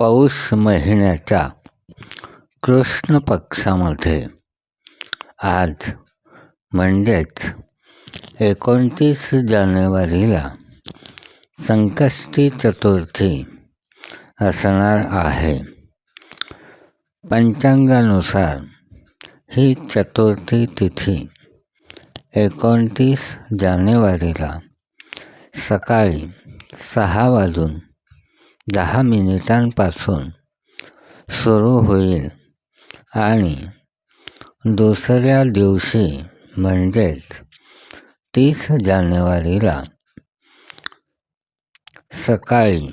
पौष महिन्याच्या कृष्ण पक्षामध्ये आज म्हणजेच एकोणतीस जानेवारीला संकष्टी चतुर्थी असणार आहे. पंचांगानुसार ही चतुर्थी तिथी एकोणतीस जानेवारीला सकाळी सहा वाजून दहा मिनिटांपासून सुरू होईल आणि दुसऱ्या दिवशी म्हणजेच तीस जानेवारीला सकाळी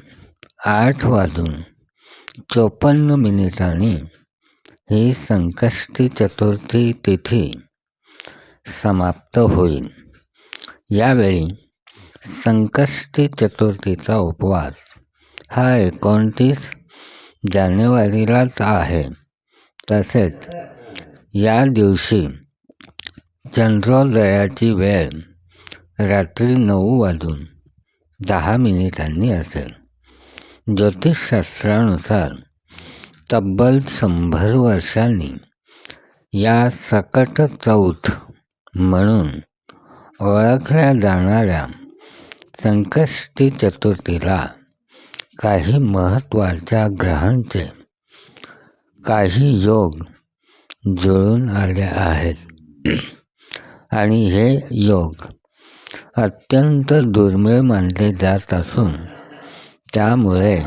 आठ वाजून चोपन्न मिनिटांनी ही संकष्टी चतुर्थी तिथी समाप्त होईल. यावेळी संकष्टी चतुर्थीचा उपवास हा एकोणतीस जानेवारीलाच आहे. तसेच या दिवशी चंद्रोदयाची वेळ रात्री नऊ वाजून दहा मिनिटांनी असेल. ज्योतिषशास्त्रानुसार तब्बल शंभर वर्षांनी या सकट चौथ म्हणून ओळखल्या जाणाऱ्या संकष्टी चतुर्थीला काही महत्त्वाच्या ग्रहांचे काही योग जुळून आले आहेत. आणि हे योग अत्यंत दुर्मिळ मानले जात असून त्यामुळे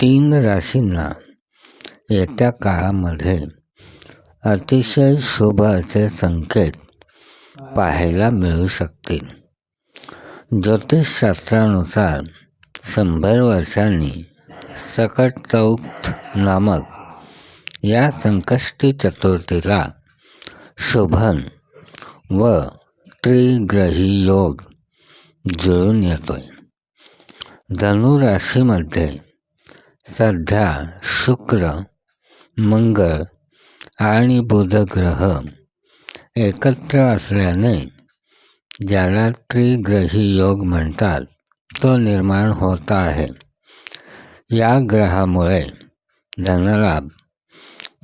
तीन राशींना येत्या काळामध्ये अतिशय शुभ असे संकेत पाहायला मिळू शकतील. ज्योतिषशास्त्रानुसार शंभर वर्षांनी सकट चौथ नामक या संकष्टी चतुर्थीला शुभन व त्रिग्रही योग जुळून येतोय. धनुराशीमध्ये सध्या शुक्र मंगळ आणि बुध ग्रह एकत्र असल्याने ज्याला त्रिग्रही योग म्हणतात तो निर्माण होता आहे या ग्रहामुळे धनलाभ,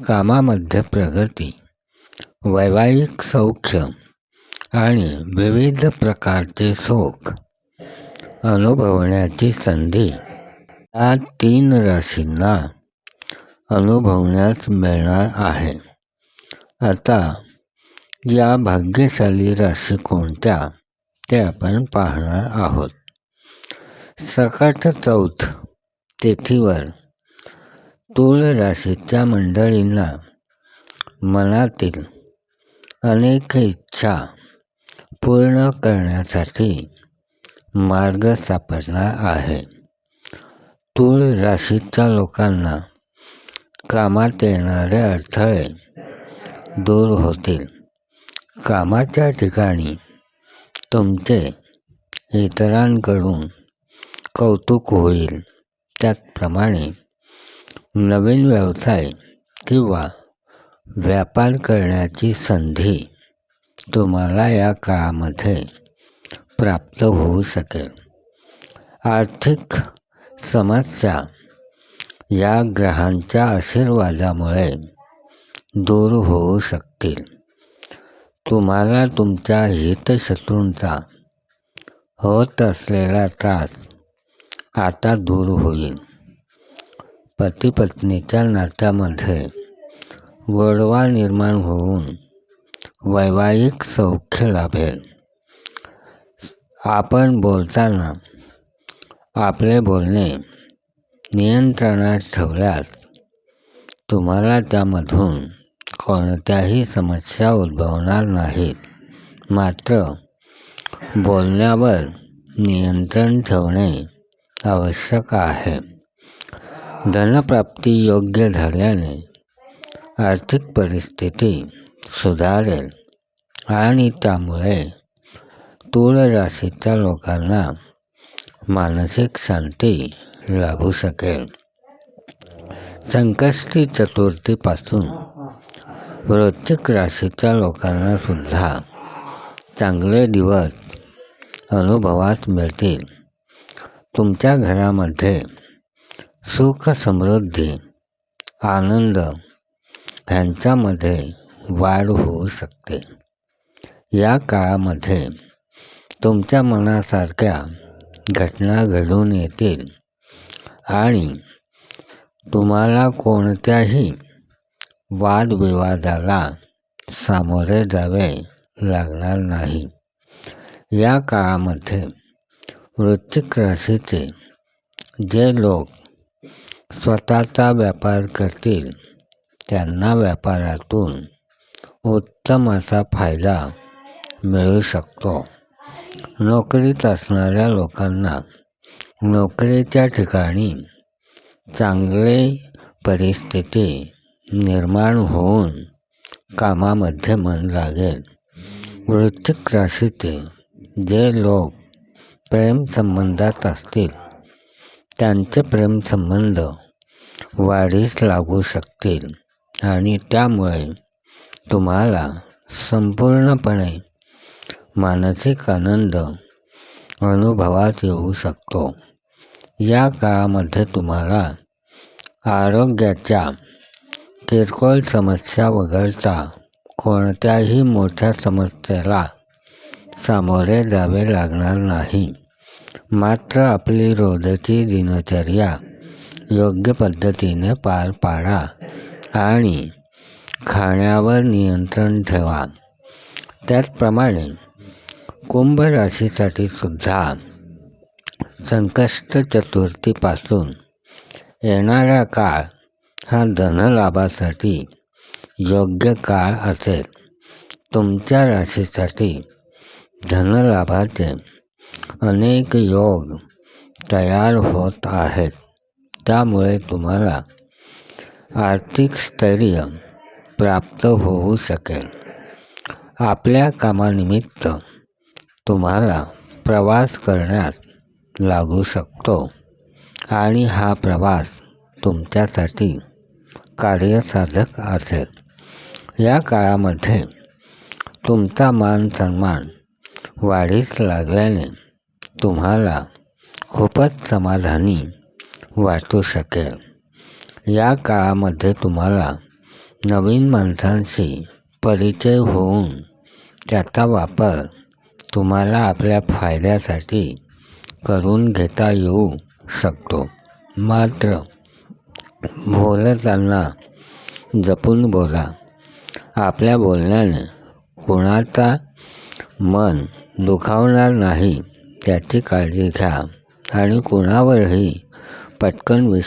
कामामध्ये प्रगती, वैवाहिक सौख्य आणि विविध प्रकारचे सुख अनुभवण्याची संधी या तीन राशींना अनुभवण्यास मिळणार आहे. आता या भाग्यशाली राशी कोणत्या ते आपण पाहणार आहोत. सकट चौथ तिथीवर तूळ राशीच्या मंडळींना मनातील अनेक इच्छा पूर्ण करण्यासाठी मार्ग सापडणार आहे. तूळ राशीच्या लोकांना कामात येणारे अडथळे दूर होतील. कामाच्या ठिकाणी तुमचे इतरांकडून कौतुक होईल. त्याचप्रमाणे नवीन व्यवसाय किंवा व्यापार करण्याची संधी तुम्हाला या काळामध्ये प्राप्त होऊ शकेल. आर्थिक समस्या या ग्रहांच्या आशीर्वादामुळे दूर होऊ शकतील. तुम्हाला तुमच्या हितशत्रूंचा होत असलेला त्रास आता दूर होईल. पती पत्नीच्या नात्यामध्ये गोडवा निर्माण होऊन वैवाहिक सौख्य लाभेल. आपण बोलताना आपले बोलणे नियंत्रणात ठेवल्यास तुम्हाला त्यामधून कोणत्याही समस्या उद्भवणार नाहीत. मात्र बोलण्यावर नियंत्रण ठेवणे आवश्यक आहे. धनप्राप्ती योग्य झाल्याने आर्थिक परिस्थिती सुधारेल आणि त्यामुळे तूळ राशीच्या लोकांना मानसिक शांती लाभू शकेल. संकष्टी चतुर्थीपासून वृश्चिक राशीच्या लोकांना सुद्धा चांगले दिवस अनुभवात मिळतील. तुमच्या घरामध्ये सुख समृद्धी आनंद ह्यांच्यामध्ये वाढ होऊ शकते. या काळामध्ये तुमच्या मनासारख्या घटना घडून येतील आणि तुम्हाला कोणत्याही वादविवादाला सामोरे जावे लागणार नाही. या काळामध्ये वृश्चिक राशीचे जे लोक स्वतःचा व्यापार करतील त्यांना व्यापारातून उत्तम असा फायदा मिळू शकतो. नोकरीत असणाऱ्या लोकांना नोकरीच्या ठिकाणी चांगले परिस्थिती निर्माण होऊन कामामध्ये मन लागेल. वृश्चिक राशीचे जे लोक प्रेमसंबंधात असतील. त्यांचे प्रेमसंबंध वाढीस लागू शकतील आणि त्यामुळे तुम्हाला संपूर्णपणे मानसिक आनंद अनुभवात येऊ शकतो. या काळामध्ये तुम्हाला आरोग्याच्या किरकोळ समस्या वगळता कोणत्याही मोठ्या समस्येला सामोरे जावे लागणार नाही. मात्र आपली रोजची दिनचर्या योग्य पद्धतीने पार पाडा आणि खाण्यावर नियंत्रण ठेवा. त्याचप्रमाणे कुंभ राशीसाठी सुद्धा संकष्ट चतुर्थीपासून येणारा काळ हा धनलाभासाठी योग्य काळ असेल. तुमच्या राशीसाठी धनलाभाचे अनेक योग तयार होत आहेत. त्यामुळे तुम्हाला आर्थिक स्थैर्य प्राप्त होऊ शकेल. आपल्या कामानिमित्त तुम्हाला प्रवास करण्यास लागू शकतो आणि हा प्रवास तुमच्यासाठी कार्यसाधक असेल. या काळामध्ये तुमचा मान सन्मान वाढीस लागल्याने तुम्हाला खूपच समाधानी वाटू शकेल. या काळामध्ये तुम्हाला नवीन माणसांशी परिचय होऊन त्याचा वापर तुम्हाला आपल्या फायद्यासाठी करून घेता येऊ शकतो. मात्र बोलताना जपून बोला. आपल्या बोलण्याने कोणाचा मन दुखावणार नाही. त्याची काळजी घ्या आणि कोणावरही पटकन विश्वास